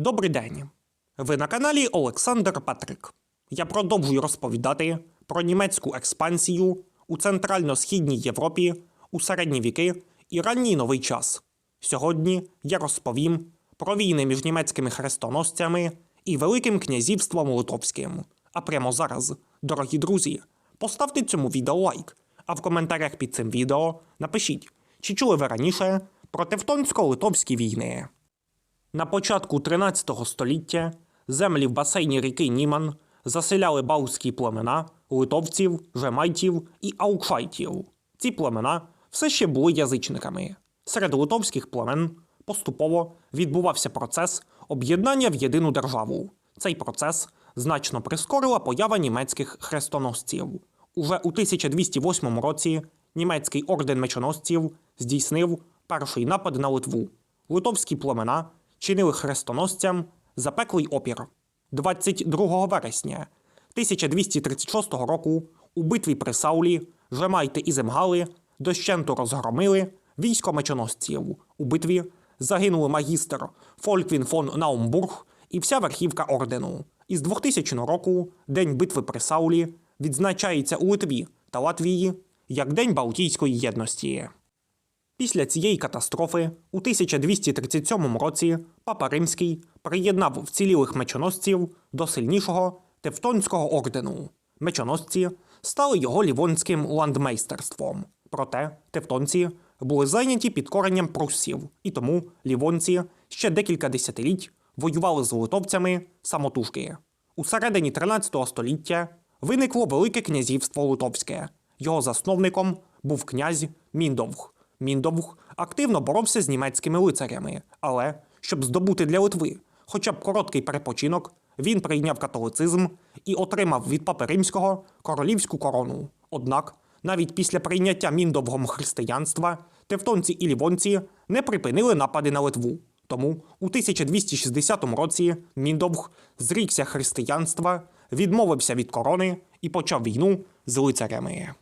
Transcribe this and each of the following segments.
Добрий день. Ви на каналі Олександр Патрик. Я продовжую розповідати про німецьку експансію у Центрально-Східній Європі у середні віки і ранній новий час. Сьогодні я розповім про війни між німецькими хрестоносцями і Великим князівством Литовським. А прямо зараз, дорогі друзі, поставте цьому відео лайк, а в коментарях під цим відео напишіть, чи чули ви раніше про Тевтонсько-Литовські війни. На початку 13 століття землі в басейні ріки Німан заселяли балтські племена литовців, жемайтів і аукшайтів. Ці племена все ще були язичниками. Серед литовських племен поступово відбувався процес об'єднання в єдину державу. Цей процес значно прискорила поява німецьких хрестоносців. Уже у 1208 році німецький орден мечоносців здійснив перший напад на Литву. Литовські племена чинили хрестоносцям запеклий опір. 22 вересня 1236 року у битві при Саулі Жемайти і Земгали дощенту розгромили військо мечоносців. У битві загинули магістр Фольквін фон Наумбург і вся верхівка ордену. Із 2000 року День битви при Саулі відзначається у Литві та Латвії як День Балтійської єдності. Після цієї катастрофи у 1237 році Папа Римський приєднав вцілілих мечоносців до сильнішого Тевтонського ордену. Мечоносці стали його лівонським ландмейстерством. Проте тевтонці були зайняті підкоренням пруссів, і тому лівонці ще декілька десятиліть воювали з литовцями самотужки. У середині 13 століття виникло Велике князівство Литовське. Його засновником був князь Міндовг. Міндовг активно боровся з німецькими лицарями, але щоб здобути для Литви хоча б короткий перепочинок, він прийняв католицизм і отримав від папи римського королівську корону. Однак, навіть після прийняття міндовгом християнства, тевтонці і лівонці не припинили напади на Литву. Тому у 1260 році Міндовг зрікся християнства, відмовився від корони і почав війну з лицарями.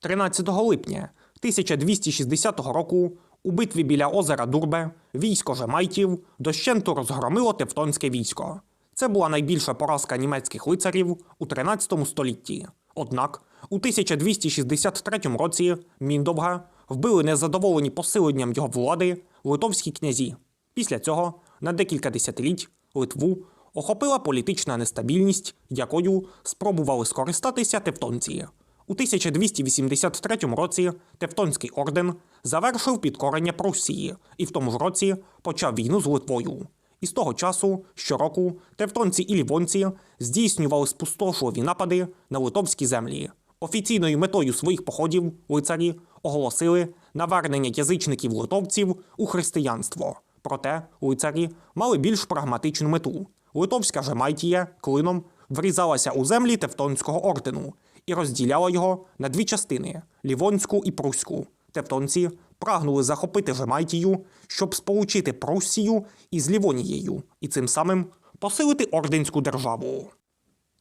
13 липня 1260 року у битві біля озера Дурбе військо жемайтів дощенту розгромило Тевтонське військо. Це була найбільша поразка німецьких лицарів у 13 столітті. Однак у 1263 році Міндовга вбили незадоволені посиленням його влади литовські князі. Після цього на декілька десятиліть Литву охопила політична нестабільність, якою спробували скористатися тевтонці. У 1283 році Тевтонський орден завершив підкорення Пруссії і в тому ж році почав війну з Литвою. І з того часу щороку тевтонці і лівонці здійснювали спустошливі напади на литовські землі. Офіційною метою своїх походів лицарі оголосили навернення язичників литовців у християнство. Проте лицарі мали більш прагматичну мету. Литовська жемайтія клином врізалася у землі Тевтонського ордену і розділяла його на дві частини лівонську і пруську. Тевтонці прагнули захопити Жемайтію, щоб сполучити Пруссію із Лівонією і цим самим посилити орденську державу.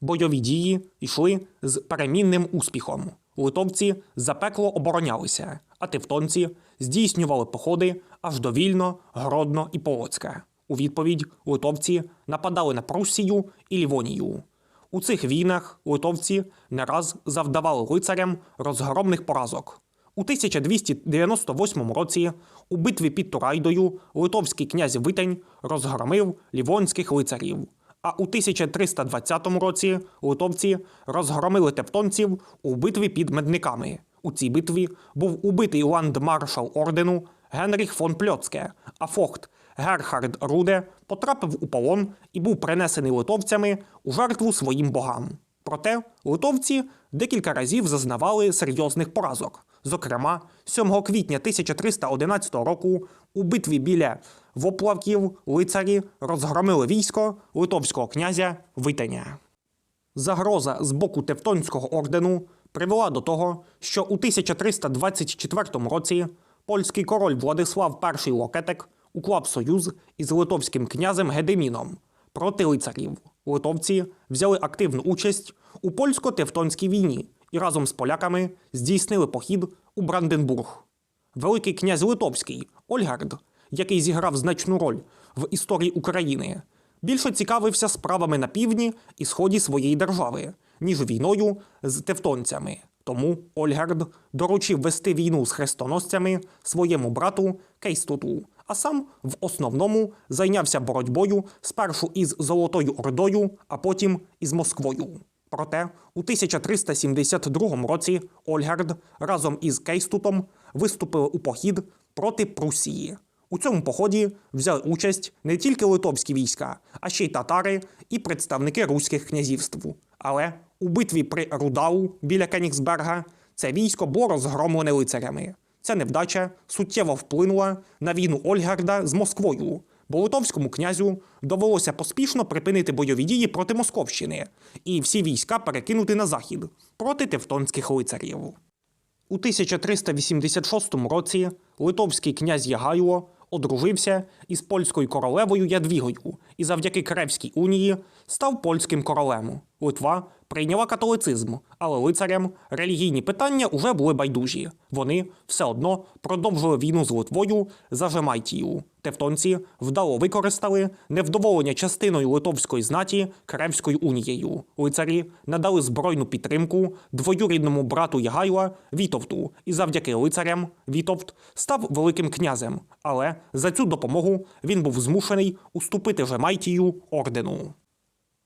Бойові дії йшли з перемінним успіхом. Литовці запекло оборонялися, а тевтонці здійснювали походи аж до Вільно, Гродно і Полоцька. У відповідь литовці нападали на Пруссію і Лівонію. У цих війнах литовці не раз завдавали лицарям розгромних поразок. У 1298 році у битві під Турайдою литовський князь Витень розгромив лівонських лицарів. А у 1320 році литовці розгромили тевтонців у битві під Медниками. У цій битві був убитий ландмаршал ордену Генріх фон Пльоцке, а фохт Герхард Руде потрапив у полон і був принесений литовцями у жертву своїм богам. Проте литовці декілька разів зазнавали серйозних поразок. Зокрема, 7 квітня 1311 року у битві біля Воплавків лицарі розгромили військо литовського князя Витеня. Загроза з боку Тевтонського ордену привела до того, що у 1324 році польський король Владислав І Локетек уклав союз із литовським князем Гедеміном проти лицарів. Литовці взяли активну участь у польсько-тевтонській війні і разом з поляками здійснили похід у Бранденбург. Великий князь Литовський Ольгард, який зіграв значну роль в історії України, більше цікавився справами на півдні і сході своєї держави, ніж війною з тевтонцями. Тому Ольгард доручив вести війну з хрестоносцями своєму брату Кейстуту, а сам в основному зайнявся боротьбою спершу із Золотою Ордою, а потім із Москвою. Проте у 1372 році Ольгард разом із Кейстутом виступили у похід проти Прусії. У цьому поході взяли участь не тільки литовські війська, а ще й татари і представники руських князівств. Але у битві при Рудау біля Кенігсберга це військо було розгромлене лицарями. Ця невдача суттєво вплинула на війну Ольгарда з Москвою, бо литовському князю довелося поспішно припинити бойові дії проти Московщини і всі війська перекинути на захід проти тевтонських лицарів. У 1386 році литовський князь Ягайло одружився із польською королевою Ядвігою і завдяки Кревській унії став польським королем. Литва прийняла католицизм, але лицарям релігійні питання уже були байдужі. Вони все одно продовжили війну з Литвою за Жемайтію. Тевтонці вдало використали невдоволення частиною литовської знаті Кревською унією. Лицарі надали збройну підтримку двоюрідному брату Ягайла Вітовту, і завдяки лицарям Вітовт став великим князем. Але за цю допомогу він був змушений уступити Жемайтію ордену.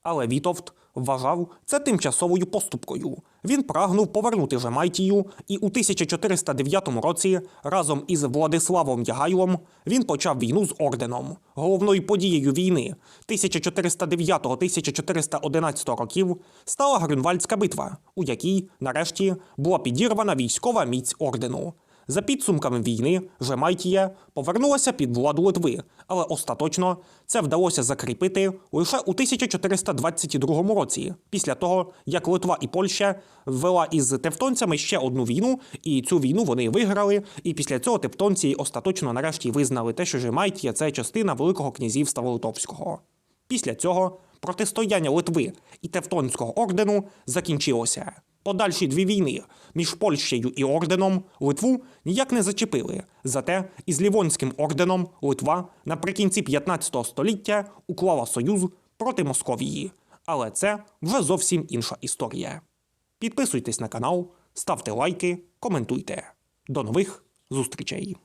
Але Вітовт вважав це тимчасовою поступкою. Він прагнув повернути Жемайтію, і у 1409 році разом із Владиславом Ягайлом він почав війну з орденом. Головною подією війни 1409-1411 років стала Грюнвальдська битва, у якій, нарешті, була підірвана військова міць ордену. За підсумками війни Жемайтія повернулася під владу Литви, але остаточно це вдалося закріпити лише у 1422 році, після того як Литва і Польща ввела із тевтонцями ще одну війну, і цю війну вони виграли. І після цього тевтонці остаточно нарешті визнали те, що Жемайтія це частина Великого князівства Литовського. Після цього протистояння Литви і Тевтонського ордену закінчилося. Подальші дві війни між Польщею і орденом Литву ніяк не зачепили. Зате із Лівонським орденом Литва наприкінці 15 століття уклала союз проти Московії. Але це вже зовсім інша історія. Підписуйтесь на канал, ставте лайки, коментуйте. До нових зустрічей!